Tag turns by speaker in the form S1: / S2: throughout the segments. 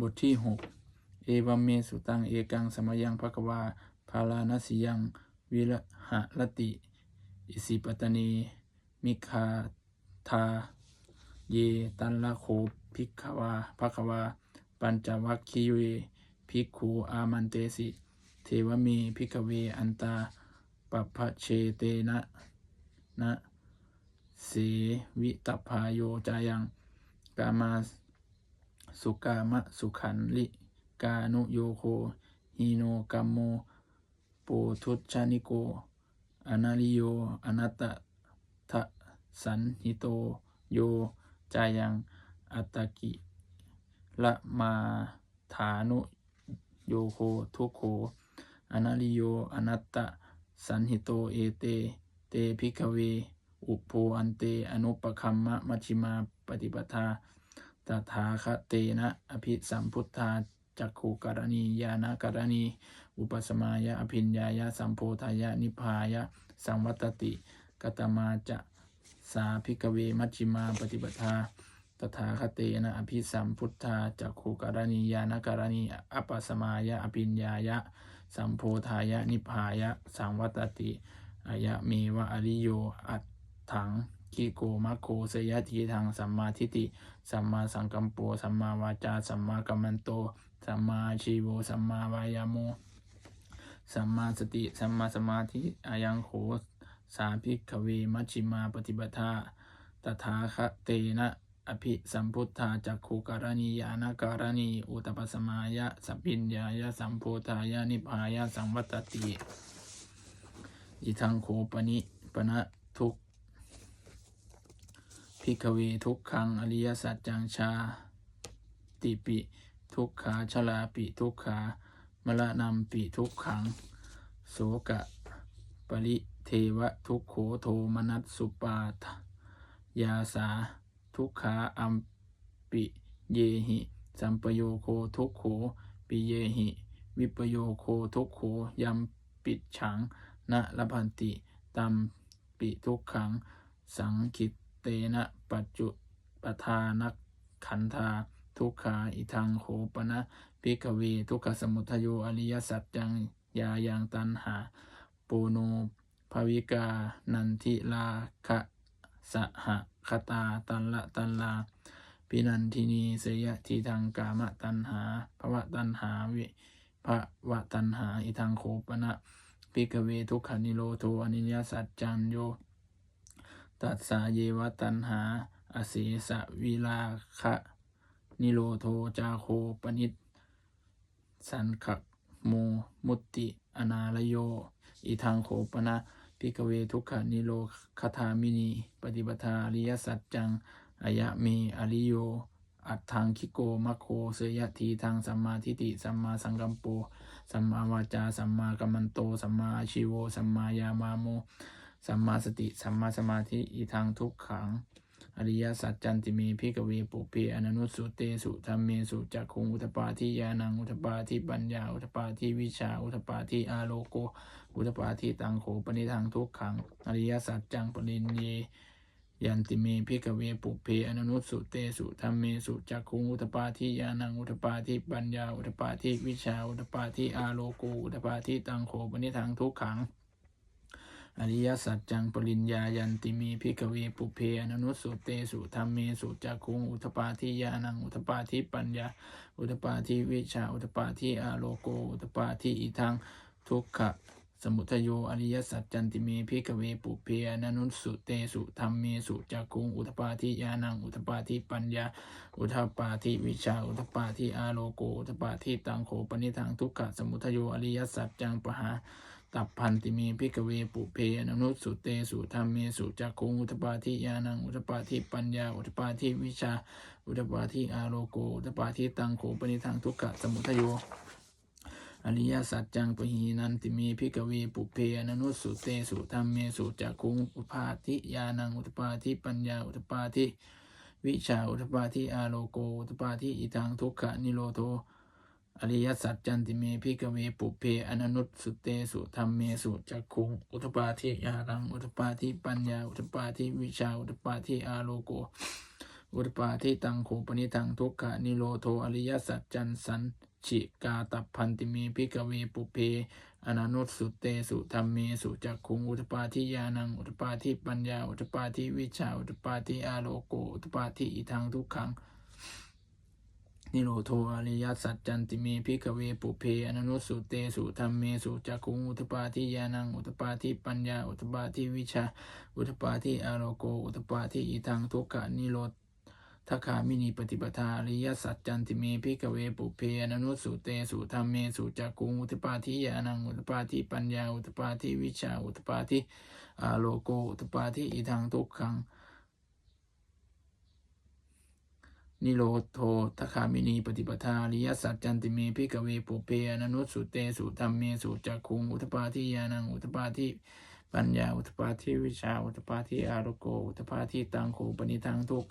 S1: บทที่หกเอวัมเมสุตัง เอกัง สมยังภควา ภาลานัสยัง วิรหะรติ อิสิปตนี มิคาทา เย ตันละโคภิกขวาภควา ปัญจวัคคีเว ภิกขุอามันเตสิ เทวเมภิกเว อันตาปัพพเชเตนะ นะ เสวิตพาโยจายัง กามา สุกามะสุขันลิกานุโยโคฮิโนกัมโมปุทุชานิโกอนาลิโยอนัตตทะสันหิโตโยจายังอัตตกิละมาฐานุโยโคทุโคอนาลิโยอนัตตะสันหิโตเอเต เตพิกเว อุปโพอันเต อนุปคัมมะมัชิมาปฏิปทา ตถาคเตนะอภิสัมพุทธาจักขุกรณียานกรณี อุปสมายะอภิญญายะสัมโพธายะนิพายะ สังวัตติกตมาจะสาภิกเวมัชฌิมาปฏิปทา ตถาคเตนะอภิสัมพุทธาจักขุกรณียานกรณี อัปสมายะอภิญญายะ สัมโพธายะนิพพายะ สังวัตติอายะเมวะอริโยอัตถัง กิโกมะโคเสยทีทางสัมมาทิฏฐิสัมมาสังกัมโปสัมมาวาจาสัมมากัมมันโตสัมมาชีโวสัมมาวายาโมสัมมาสติสัมมาสมาธิอายังโขสาภิกขเวมัชิมาปฏิปทาตถาคเตนะอภิสัมพุทธาจักขุการณียานการณีอุตปสมายะสัพพิญญายะสัมโพธายะนิพพายะสังวัตติอิทังโคปนิปนะทุก พิกเวทุกขังอริยสัจจังชาติปิ ทุกขาชลาปิทุกขามละนำปิทุกขัง โสกะ ปริเทวะทุกโขโทมนัสสุปาทยาสา ทุกขาอัมปิเยหิ สัมปโยโคทุกโขปิเยหิ วิปโยโคทุกโขยัมปิดฉังนะละพันติตัมปิทุกขัง สังคิต เตนะปัจจุปทานักขันธาทุกขาอิทังโขปนะพิกเว ทุกขสมุทโยอริยสัจจังยายังตันหาปูโนภวิกา นันทิลาคะสหคตาตันละตันลาปินันทินีเสยทีทางกามตันหาภวะตันหาวิภวะตันหาอิทังโขปนะพิกเวทุกขานิโรโทอนิยสัจจันโย ตัสสาเยวตันหา อเสสะวิลาคะนิโรโทจาโคปนิตสันขะโมมุตติ อนาลโยอีทางโขปนะพิกเวทุกขานิโรคทามินี ปฏิปทาริยสัจจังอายะเมอริโย อัตถังคิโกมะโค เสยทีทางสัมมาทิฏฐิสัมมาสังกัมโป สัมมาวาจา สัมมากัมมันโต สัมมาชิโว สัมมายามาโม สัมมาสติ สัมมาสมาธิ อีทางทุกขัง อริยสัจจันติเมพิกเวปุเพอนันุสุเตสุธรรมเมสุจักขุงอุทปาทิยานังอุทปาทิปัญญาอุทปาทิวิชาอุทปาทิอาโลโก อุทปาทิตังโขปนิทางทุกขัง อริยสัจจังปรินเยยันติเมพิกเวปุเพอนันุสุเตสุธรรมเมสุจักขุงอุทปาทิยานังอุทปาทิปัญญาอุทปาทิวิชาอุทปาทิอาโลโกอุทปาทิตังโขปนิทางทุกขัง อริยสัจจังปริญญายันติมีพิกเวปุเพอนนุสุเตสุธรรมเมสุจักขุงอุทปาทิยานังอุทปาทิปัญญา อุทปาทิวิชาอุทปาทิอาโลโกอุทปาทิอิทังทุกขะสมุทโยอริยสัจจันติเมพิกเวปุเพอนนุสุเตสุธรรมเมสุจักขุงอุทปาทิยานังอุทปาทิปัญญา อุทปาทิวิชาอุทปาทิอาโลโกอุทปาทิตังโขปนิทังทุกขะสมุทโยอริยสัจจังปหา ตับพันติเมพิกเวปุเพอนันุสุเตสุธรรมเมสุจักขุงอุทปาทิยานังอุทปาทิปัญญา อุทปาทิวิชา อุทปาทิอาโลโก อุทปาทิตังโขปนิทังทุกขะสมุทโยอริยสัจจังปหีนันติเมพิกเวปุเพอนันุสุเตสุธรรมเมสุจักขุงอุปาทิยานังอุทปาทิปัญญา อุทปาทิวิชา อุทปาทิอาโลโก อุทปาทิอิทังทุกขะนิโรโท อริยสัจจันติเมพิกเวปุเพอนันุสุเตสุธรรมเมสุจักขุงอุทปาทิยานังอุทปาทิปัญญาอุทปาทิวิชาอุทปาทิอาโลโกอุตปาทิตังโขปนิทังทุกขะนิโรโทอริยสัจจันสันฉิกาตัพพันติเมพิกเวปุเพอนานุสุเตสุธรรมเมสุจักขุงอุตปาทิยานังอุตปาทิปัญญาอุตปาทิวิชาอุตปาทิอาโลโกอุตปาทิอิทังทุกขัง นิโรโทอริยสัจจันติเมพิกเวปุเพอนันุสสุเตสุธรรมเมสุจักุงอุตปาทิยานังอุตปาทิปัญญาอุตปาทิวิชา อุตปาทิอาโลโก อุตปาทิอิทังทุกขะนิโรทัคขามินีปฏิปทาอริยสัจจันติเมพิกเวปุเพอนันุสสุเตสุธรรมเมสุจักุงอุตปาทิยานังอุตปาทิปัญญาอุตปาทิวิชาอุตปาทิอาโลโกอุตปาทิอิทังทุกขัง นิโรโททคามินีปฏิปทาริยสัจจันติเมพิกเวปุเพอนนุสสุเตสุธรรมเมสุจักขุงอุตปาทิยานังอุตปาทิปัญญาอุตปาทิวิชาอุตปาทิอาโรโกอุตปาทิตังโขปนิทังทุก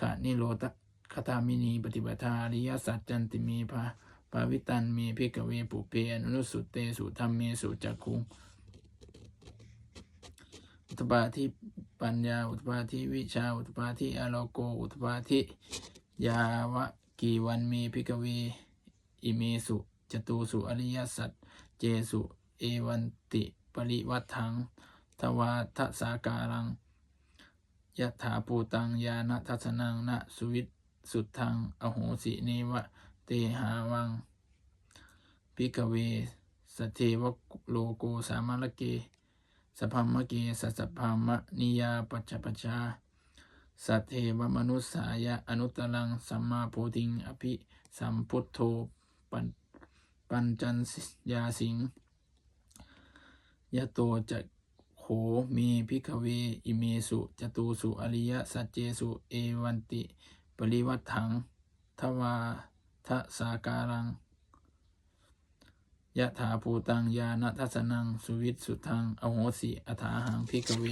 S1: ขะนิโรธคตามินีปฏิปทาริยสัจจันติเมภาปาวิตันเมพิกเวปุเพอนนุสสุเตสุธรรมเมสุจักขุงอุตปาทิปัญญาอุตปาทิวิชาอุตปาทิอาโลโกอุตปาทิ ยาวะกีวันเมพิกเว อิเมสุจตูสุอริยสัจเจสุ เอวันติปริวัฏทังทวาทสาการังยะถาปูตังยานะทัสนังนะสุวิตสุดทังอโหสิเนวะ เตหาวังพิกเวสเทวโลโกสามารเกสพพมเกสัสสพามะนิยาปัจจปชา สัทเทวมนุสสายะอนุตตรังสัมมาโพธิง อภิสัมพุทโธปัญปัญจันยาสิงยะโตจะโขเมพิกเว อิเมสุจตูสุอริยสัจเจสุเอวันติ ปริวัตถังทวาทะสาการังยะถาภูตังยานัทสนัง สุวิตสุทัง อโหสิอัฐาหังพิกเว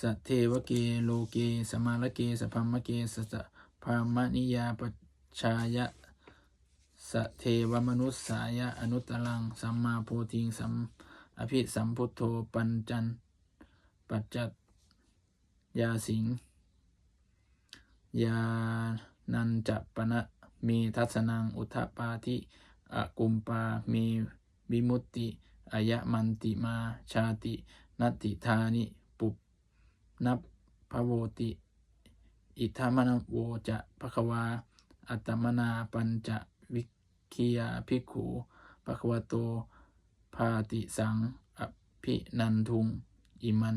S1: สัทเทวเกโลเก สมาลเกสพัมมเกสสะพามนิยาปชายะสะเทวมนุสสายะอนุตตรัง สัมมาโพธิงสัมอภิสัมพุทโธปัญจันปัจจัตยาสิงยานันจะปณะเมทัสนังอุทปาทิอกุมปาเมวิมุตติอายะมันติมาชาตินัตติธานิ นับพระโวติ อิทามนโวจะภควา อัตตมนาปัญจวิคียาภิกขุภควโตพาติสังอภินันทุง อิมัน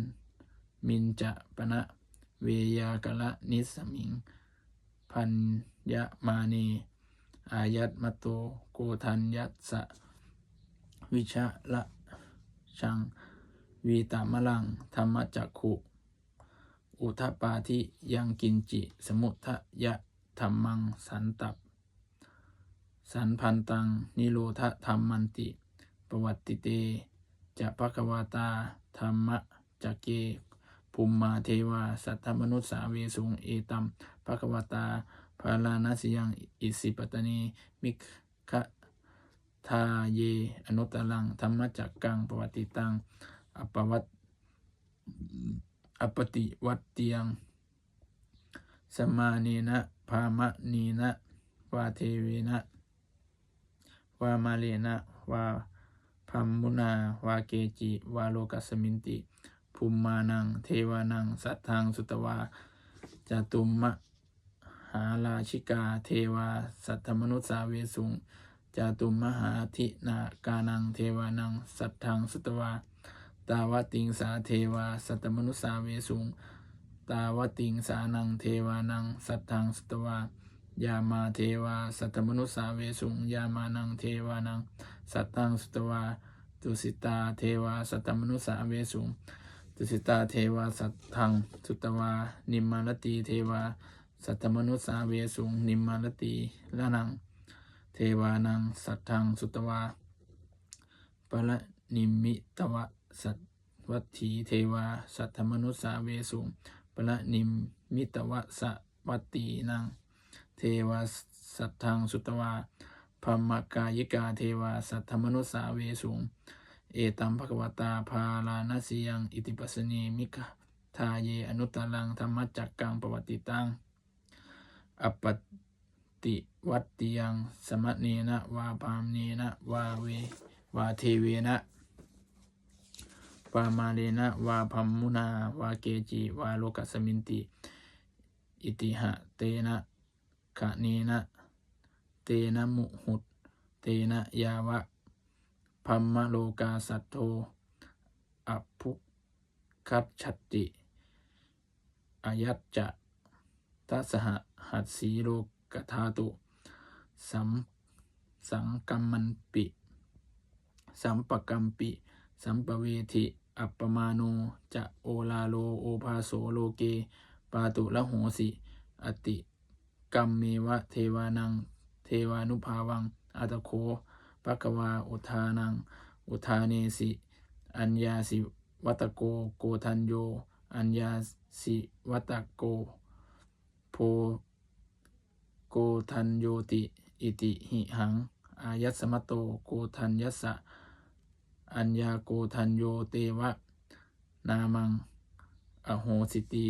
S1: มินจะปณะเวยากะละนิสมิง พันยะมาเน อายัตมโตโกทันยัตสะวิชะละชัง วีตามลัง ธรรมจักขุ อุทปาทิยังกินจิ สมุทะยะธรรมังสันตับ สันพันตัง นิโรธธรรมมันติ ปวัตติเต จะภควาตา ธรรมะจักเกภูมิมาเทวา สัทธมนุสสาเวสุง เอตัมภควาตาภาลานาสิยังอิสิปตนีมิคะทาเย อนุตตรัง ธรรมจักกัง ปวัติตัง อปวัต อปติวัตเตียง สมาเนนะพามะนีนะวาเทเวนะวามาเลนะวาพัมมุนาวาเกจิวาโลกัสมินติ ภูมิมานัง เทวานัง สัทธัง สุตวาจตุมมะหาราชิกา เทวา สัทธมนุสสาเวสุงจตุมมหาธินา กานัง เทวานัง สัทธัง สุตวา ตาวติงสาเทวา สัตมนุสาเวสุง ตาวติงสานังเทวานัง สัตทธังสุตวายามาเทวา สัตมนุสาเวสุง ยามานังเทวานัง สัทธังสุตวาตุสิตาเทวา สัตมนุสาเวสุงตุสิตาเทวา สัตทธังสุตวา นิมมารตีเทวา สัตมนุสาเวสุง นิมมารตีละนัง เทวานัง สัตทธังสุตวาปะละนิมิตวะ สัตวัตถีเทวา สัทธมนุสสาเวสุงปะละนิมมิตวะสวัตตีนังเทวาสัทธังสุตวาพมกายิกาเทวา สัทธมนุสสาเวสุงเอตัมภควตาพาลานาสิยังอิติปัสนีมิกะทาเยอนุตตรังธรรมจักกังปวัติตังอปปติวัตติยังสมะเนนะวาพามเนนะวาเววาเทเวนะ วามาเลนะ วาพัมมุนา วาเกจิ วาโลกัสมินติ อิติหะเตนะขะเนนะ เตนะมุหุต เตนะยาวะพัมมะโลกาสัตโธอภุคัจฉัตติอายัจจะทัสหะหัสสีโลกธาตุ สัมสังกัมมันปิ สัมปกัมปิ สัมปเวทิอัปปมาโนจะโอลาโลโอภาโสโลเก ปาตุละโหสิ อติกัมเมวะเทวานัง เทวานุภาวังอัตโคปะกวาอุทานัง อุทาเนสิ อัญญาสิวัตโกโกทันโย อัญญาสิวัตโก โพโกทันโยติ อิติหิหัง อายัสมตโตโกทันยัสสะ อัญญาโกทันโยเตวะ นามัง อโหสิตี